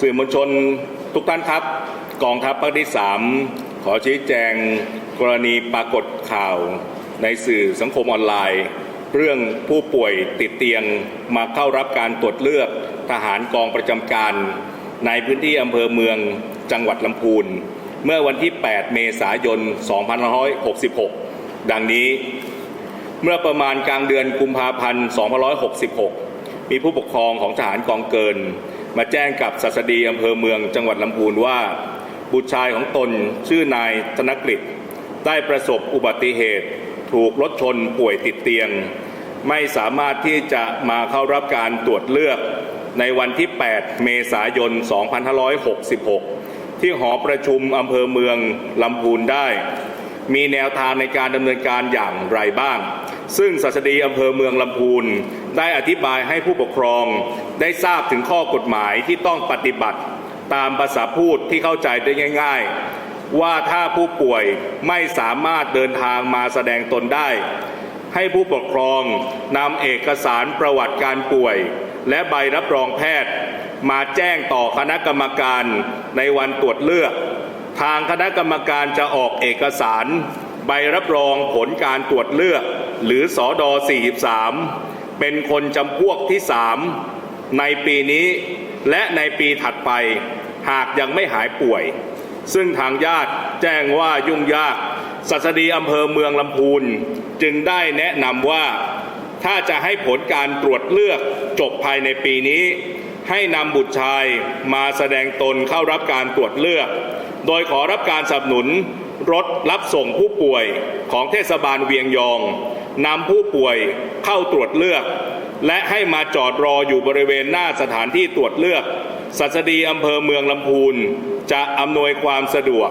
สื่อมวลชนทุกท่านครับ กองทัพภาคที่สามขอชี้แจงกรณีปรากฏข่าวในสื่อสังคมออนไลน์ เรื่องผู้ป่วยติดเตียงมาเข้ารับการตรวจเลือกทหารกองประจำการ ในพื้นที่อำเภอเมืองจังหวัดลำพูน เมื่อวันที่ 8 เมษายน 2566 ดังนี้ เมื่อประมาณกลางเดือนกุมภาพันธ์ 2566 มีผู้ปกครองของทหารกองเกิน มาแจ้งกับศัสดีอำเภอเมืองจังหวัดลำพูนว่า บุตรชายของตนชื่อนายธนกฤษได้ประสบอุบัติเหตุ ถูกรถชนป่วยติดเตียง ไม่สามารถที่จะมาเข้ารับการตรวจเลือกในวันที่ 8 เมษายน 2566 ที่หอประชุมอำเภอเมืองลำพูนได้ มีแนวทางในการดำเนินการอย่างไรบ้าง ซึ่งศัสดีอำเภอเมืองลำพูนได้อธิบายให้ผู้ปกครองได้ทราบถึงข้อกฎหมายที่ต้องปฏิบัติตามภาษาพูดที่เข้าใจได้ง่าย ๆ ว่าถ้าผู้ป่วยไม่สามารถเดินทางมาแสดงตนได้ ให้ผู้ปกครองนำเอกสารประวัติการป่วย และใบรับรองแพทย์ มาแจ้งต่อคณะกรรมการในวันตรวจเลือก ทางคณะกรรมการจะออกเอกสาร ใบรับรองผลการตรวจเลือก หรือสอดอ43 เป็นคนจำพวกที่ 3 ในปีนี้และในปีถัดไป หากยังไม่หายป่วย ซึ่งทางญาติแจ้งว่ายุ่งยากสัสดีอำเภอเมืองลำพูน จึงได้แนะนำว่าถ้าจะให้ผลการตรวจเลือกจบภายในปีนี้ ให้นำบุตรชายมาแสดงตนเข้ารับการตรวจเลือก โดยขอรับการสนับสนุนรถรับส่งผู้ป่วยของเทศบาลเวียงยอง นำผู้ป่วยเข้าตรวจเลือก และให้มาจอดรออยู่บริเวณหน้าสถานที่ตรวจเลือกสัสดีอำเภอเมืองลำพูนจะอำนวยความสะดวก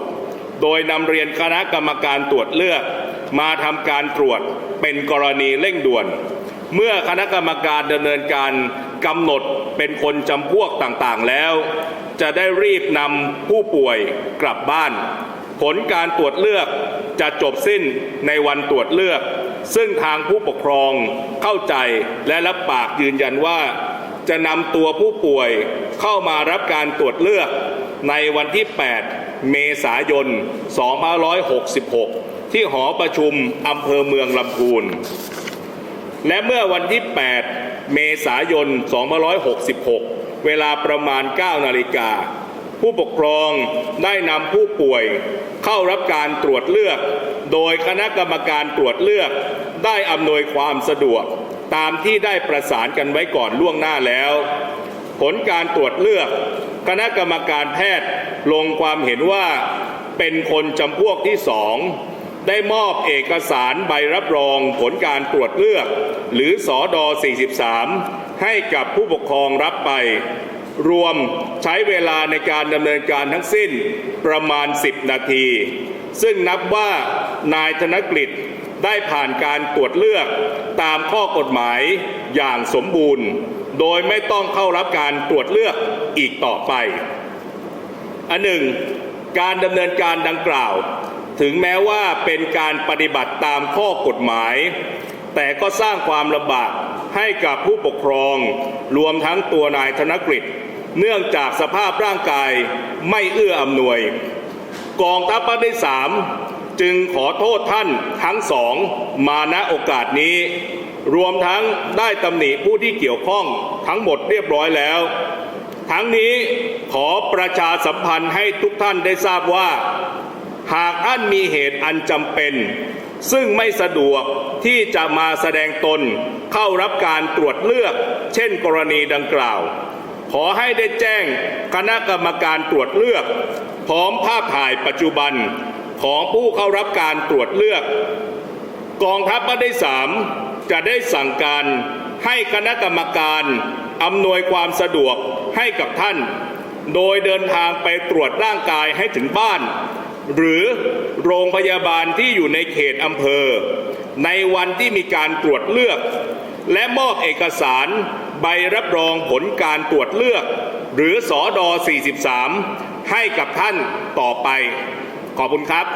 โดยนำเรียนคณะกรรมการตรวจเลือก มาทำการตรวจเป็นกรณีเร่งด่วน เมื่อคณะกรรมการดำเนินการกำหนดเป็นคนจำพวกต่างๆแล้ว จะได้รีบนำผู้ป่วยกลับบ้าน ผลการตรวจเลือกจะจบสิ้นในวันตรวจเลือก ซึ่งทางผู้ปกครองเข้าใจและรับปากยืนยันว่า จะนำตัวผู้ป่วยเข้ามารับการตรวจเลือกในวันที่ 8 เมษายน 2566 ที่หอประชุมอำเภอเมืองลำพูน และเมื่อวันที่ 8 เมษายน 2566 เวลาประมาณ 9 นาฬิกา ผู้ปกครองได้นำผู้ป่วย เข้ารับการตรวจเลือก โดยคณะกรรมการตรวจเลือก ได้อำนวยความสะดวก ตามที่ได้ประสานกันไว้ก่อนล่วงหน้าแล้ว ผลการตรวจเลือก คณะกรรมการแพทย์ลงความเห็นว่าเป็นคนจำพวกที่สองได้มอบเอกสารใบรับรองผลการตรวจเลือก หรือสอดอ43 ให้กับผู้ปกครองรับไป รวมใช้เวลาในการดำเนินการทั้งสิ้นประมาณ 10 นาที ซึ่งนับว่านายธนกฤษได้ผ่านการตรวจเลือกตามข้อกฎหมายอย่างสมบูรณ์ โดยไม่ต้องเข้ารับการตรวจเลือกอีกต่อไป อันหนึ่ง การดำเนินการดังกล่าว ถึงแม้ว่าเป็นการปฏิบัติตามข้อกฎหมาย แต่ก็สร้างความลำบาก ให้กับผู้ปกครอง รวมทั้งตัวนายธนกฤษ เนื่องจากสภาพร่างกายไม่เอื้ออำนวย กองทัพภาคที่สามจึงขอโทษท่านทั้งสองมาณโอกาสนี้ รวมทั้งได้ตำหนิผู้ที่เกี่ยวข้องทั้งหมดเรียบร้อยแล้ว ทั้งนี้ขอประชาสัมพันธ์ให้ทุกท่านได้ทราบว่า หากท่านมีเหตุอันจำเป็น ซึ่งไม่สะดวกที่จะมาแสดงตนเข้ารับการตรวจเลือก เช่นกรณีดังกล่าว ขอให้ได้แจ้งคณะกรรมการตรวจเลือก พร้อมภาพถ่ายปัจจุบันของผู้เข้ารับการตรวจเลือก กองทัพภาคที่สามจะได้สั่งการให้คณะกรรมการอำนวยความสะดวกให้กับท่าน โดยเดินทางไปตรวจร่างกายให้ถึงบ้าน หรือโรงพยาบาลที่อยู่ในเขตอำเภอ ในวันที่มีการตรวจเลือก และมอบเอกสารใบรับรองผลการตรวจเลือก หรือสอดอ43 ให้กับท่านต่อไป ขอบคุณครับ